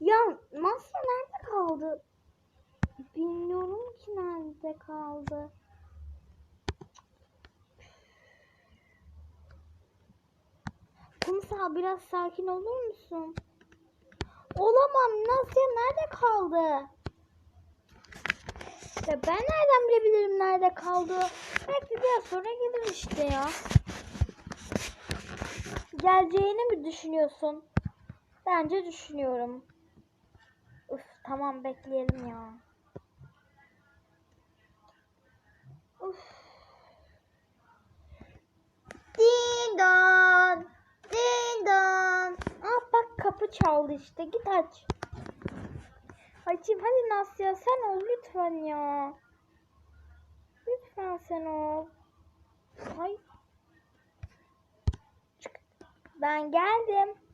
Ya Nasya nerede kaldı? Bilmiyorum ki nerede kaldı. Kumsal biraz sakin olur musun? Olamam. Nasya nerede kaldı? Ya ben nereden bilebilirim nerede kaldı? Belki biraz sonra gelir işte ya. Geleceğini mi düşünüyorsun? Bence düşünüyorum. Tamam bekleyelim ya. Uf. Ding dong. Ah bak kapı çaldı işte. Git aç. Açayım hadi Nasya sen ol lütfen ya. Lütfen sen ol. Ay. Ben geldim.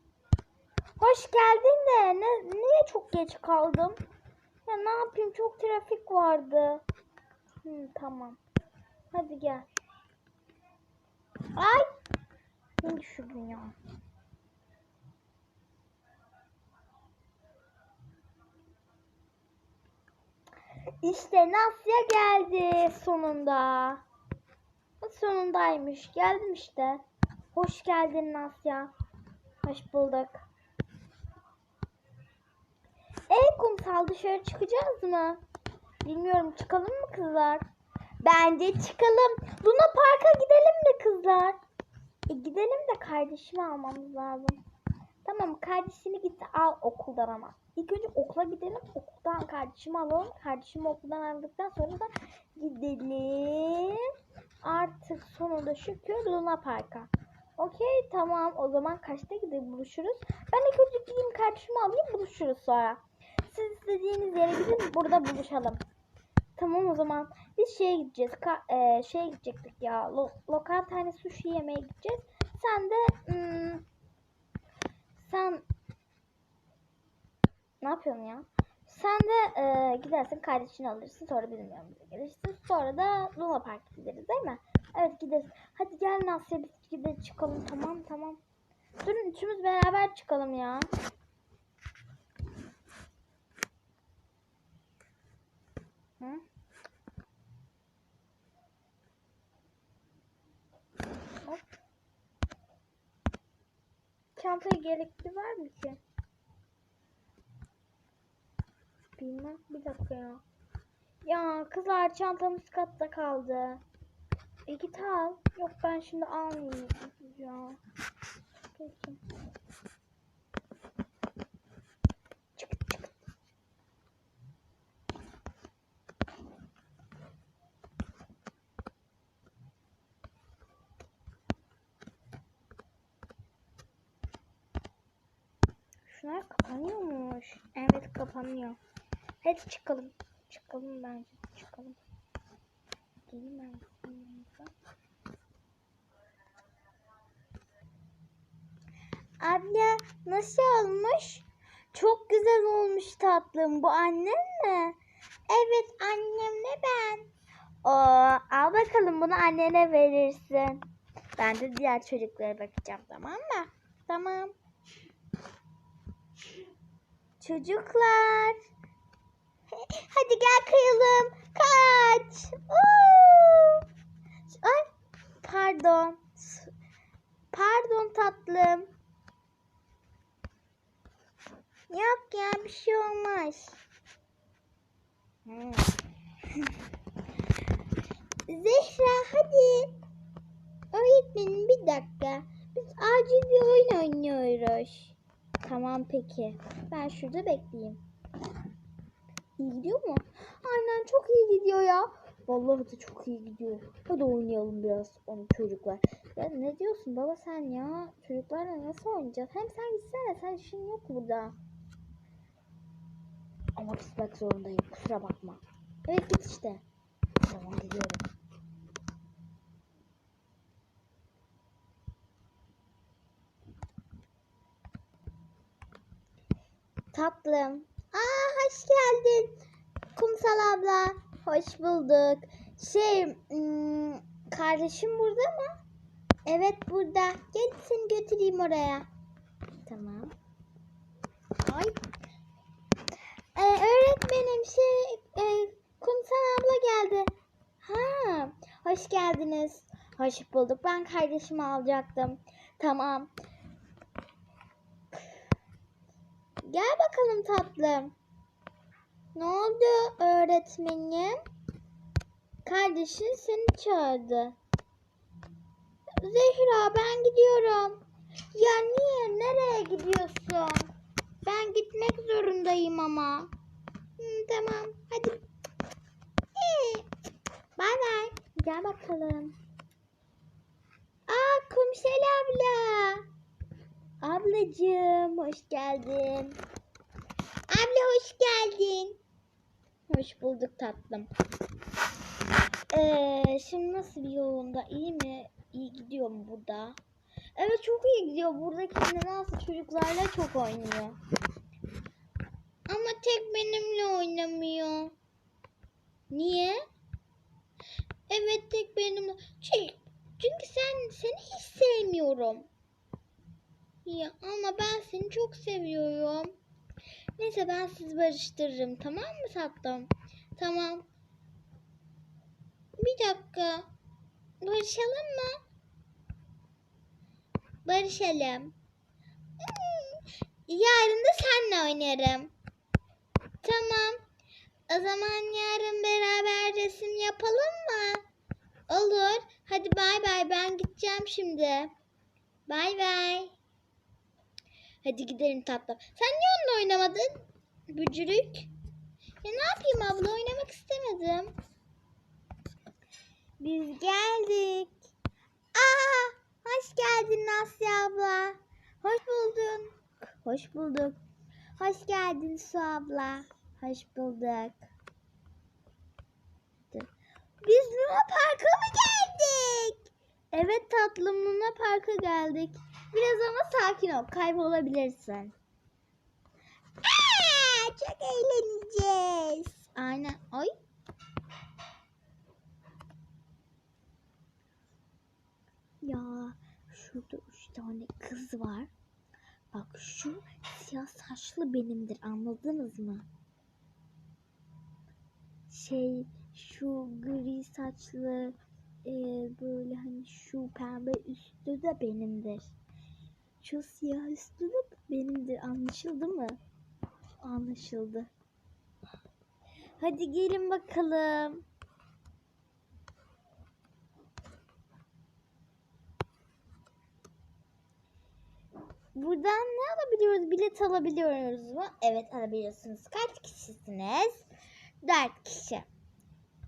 Hoş geldin de ne, niye çok geç kaldım? Ya ne yapayım çok trafik vardı. Hı, tamam. Hadi gel. Ay. Ne düşürdün ya? İşte Nasya geldi sonunda. Sonundaymış. Geldim işte. Hoş geldin Nasya. Hoş bulduk. E kumsal dışarı çıkacağız mı? Bilmiyorum çıkalım mı kızlar? Bence çıkalım. Luna Park'a gidelim mi kızlar? E gidelim de kardeşimi almamız lazım. Tamam kardeşini git al okuldan ama. İlk önce okula gidelim. Okuldan kardeşimi alalım. Kardeşimi okuldan aldıktan sonra da gidelim. Artık sonunda şükür Luna Park'a. Okey tamam o zaman kaçta gidip buluşuruz? Ben ilk önce gideyim kardeşimi alayım buluşuruz sonra. İstediğiniz yere gidin burada buluşalım. Tamam o zaman biz şeye gideceğiz. Ka- e, şeye gidecektik ya. Lo- lokal tane sushi yemeye gideceğiz. Sen de hmm, sen ne yapıyorsun ya? Sen de e, gidersin kardeşini alırsın sonra bizim yanımıza gelirsin. Sonra da Luna Park gideriz değil mi? Evet gideriz. Hadi gel Nasya biz gidelim çıkalım tamam tamam. Durun üçümüz beraber çıkalım ya. Hı? Hop. Çantaya gerekli var mı ki? Bilmem. Bir dakika ya. Ya kızlar çantamız katta kaldı. E git al. Yok ben şimdi almayayım ya. Peki. Şunlar kapanıyormuş. Evet kapanıyor. Hadi çıkalım. Çıkalım bence. Çıkalım. Gelin ben. Abla nasıl olmuş? Çok güzel olmuş tatlım. Bu annen mi? Evet annemle ben. Oo, al bakalım bunu annene verirsin. Ben de diğer çocuklara bakacağım tamam mı? Tamam. Çocuklar. Hadi gel kayalım. Kaç. Oo. Ay, pardon. Pardon tatlım. Yok ya bir şey olmaz. Hmm. Zehra hadi. Öğretmenim bir dakika. Biz acil bir oyun oynuyoruz. Tamam peki. Ben şurada bekleyeyim. İyi gidiyor mu? Aynen çok iyi gidiyor ya. Vallahi de çok iyi gidiyor. Hadi oynayalım biraz onu çocuklar. Ya ne diyorsun baba sen ya? Çocuklarla nasıl oynayacağız? Hem sen gitsene sen işin yok burada. Ama gitmek zorundayım kusura bakma. Evet git işte. Tamam gidiyorum. Tatlım. Aa hoş geldin. Kumsal abla. Hoş bulduk. Şey hmm, kardeşim burada mı? Evet burada. Gel seni götüreyim oraya. Tamam. Ay Ee, öğretmenim şey e, kumsal abla geldi. Ha, hoş geldiniz. Hoş bulduk. Ben kardeşimi alacaktım. Tamam. Gel bakalım tatlım. Ne oldu öğretmenim? Kardeşin seni çağırdı. Zehra ben gidiyorum. Ya niye? Nereye gidiyorsun? Ben gitmek zorundayım ama. Hı, tamam. Hadi. Ee, Bay bay. Gel bakalım. Aa Kumsel abla. Ablacığım hoş geldin. Abla hoş geldin. Hoş bulduk tatlım. Ee, şimdi nasıl bir yolunda? İyi mi? İyi gidiyor mu burada? Evet çok iyi gidiyor. Buradaki nedense çocuklarla çok oynuyor. Ama tek benimle oynamıyor. Niye? Evet tek benimle. Çünkü, çünkü sen seni hiç sevmiyorum. Ya ama ben seni çok seviyorum. Neyse ben sizi barıştırırım tamam mı tatlım? Tamam. Bir dakika. Barışalım mı? Barışalım. Hmm, Yarın da seninle oynarım. Tamam. O zaman yarın beraber resim yapalım mı? Olur. Hadi bay bay ben gideceğim şimdi. Bay bay. Hadi gidelim tatlım. Sen niye onunla oynamadın? Bücürük. Ya ne yapayım abla oynamak istemedim. Biz geldik. Aa, hoş geldin Nasya abla. Hoş buldun. Hoş bulduk. Hoş geldin Su abla. Hoş bulduk. Biz Luna Park'a mı geldik? Evet tatlım Luna Park'a geldik. Biraz ama sakin ol. Kaybolabilirsin. Aa, çok eğleneceğiz. Aynen. Ay. Ya şurada üç tane kız var. Bak şu siyah saçlı benimdir anladınız mı? Şey şu gri saçlı e, böyle hani şu pembe üstü de benimdir. Şu siyah üstü de benimdir anlaşıldı mı? Anlaşıldı. Hadi gelin bakalım. Buradan ne alabiliyoruz? Bilet alabiliyoruz mu? Evet alabiliyorsunuz. Kaç kişisiniz? Dört kişi.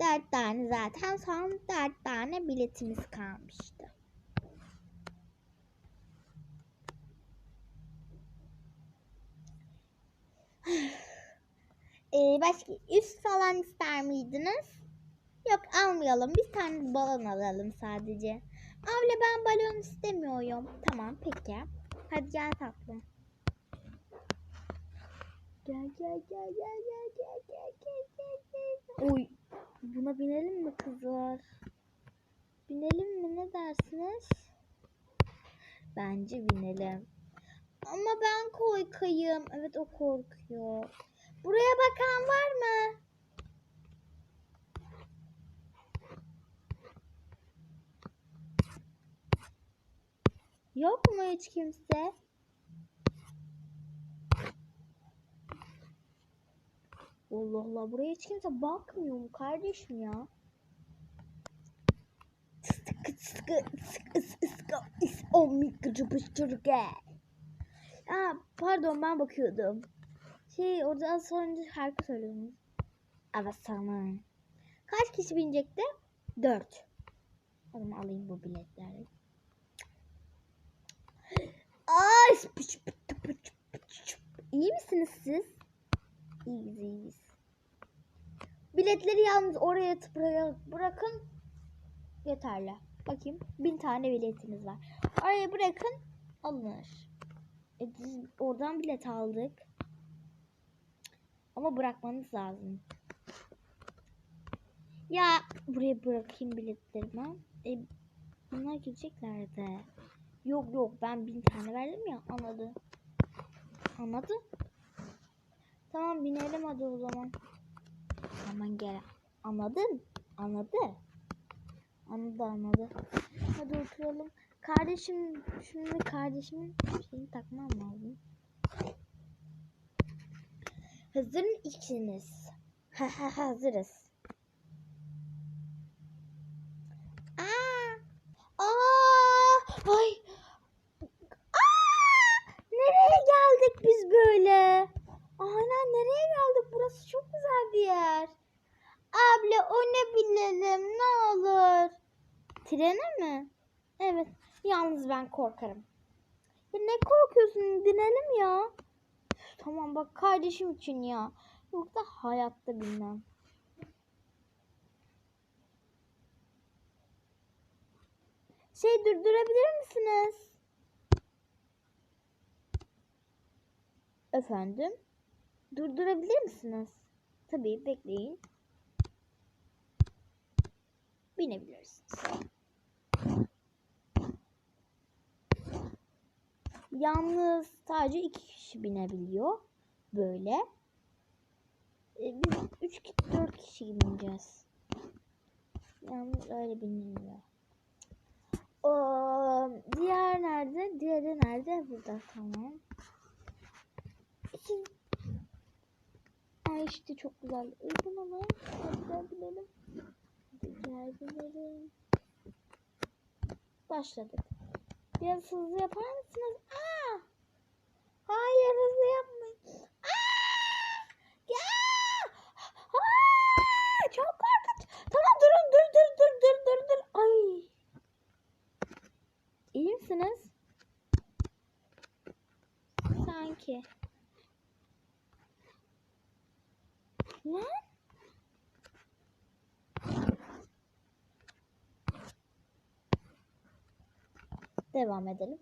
Dört tane zaten son dört tane biletimiz kalmıştı. Ee, başka üst falan ister miydiniz? Yok almayalım. Bir tane balon alalım sadece. Abla ben balon istemiyorum. Tamam peki. Hadi gel tatlım. Gel gel gel gel gel gel gel gel gel gel. Oy. Buna binelim mi kızlar? Binelim mi ne dersiniz? Bence binelim. Ama ben korkayım. Evet o korkuyor. Buraya bakan var mı? Yok mu hiç kimse? Allah Allah buraya hiç kimse bakmıyor mu kardeşim ya? Aa, pardon ben bakıyordum. Şey orada az önce şarkı söylüyordunuz. Evet sana. Kaç kişi binecekti? Dört. O alayım bu biletleri. Ay, İyi misiniz siz? İyiyiz iyiyiz. Biletleri yalnız oraya bırakın. Yeterli. Bakayım. Bin tane biletimiz var. Oraya bırakın. Alınır. E, biz oradan bilet aldık. Ama bırakmanız lazım. Ya buraya bırakayım biletlerimi. E, bunlar gidecekler de. Yok yok ben bin tane verdim ya anladı. Anladı? Tamam binelim hadi o zaman. Hemen gel. Anladın? Anladı. Anladı anladı. Hadi oturalım. Kardeşim şimdi kardeşimin şeyini takmam lazım. Hazır ikiniz? Ha ha hazırız. Aa! Aa! Ay! Aa! Nereye geldik biz böyle? Aynen nereye geldik? Burası çok güzel bir yer. Abla o ne bilelim ne olur. Trene mi? Evet. Yalnız ben korkarım. Ya ne korkuyorsun? Binelim ya. Üf, Tamam bak kardeşim için ya. Yoksa hayatta bilmem. Şey durdurabilir misiniz? Efendim? Durdurabilir misiniz? Tabii bekleyin. Binebilirsiniz. Yalnız sadece iki kişi binebiliyor. Böyle. E, Biz üç kişi, dört kişi bineceğiz. Yalnız öyle biniliyor. O diğer nerede? Diğeri nerede? Burada tamam. İki. Ay işte çok güzel. Hadi gel binelim. Hadi gel binelim. Başladık. Biraz hızlı yapar mısınız? Aa! Hayır hızlı yapmayın. Aa! Ya! Aa! Çok korkunç. Tamam durun dur dur dur dur dur dur. Ay. İyi? Sanki. Devam edelim.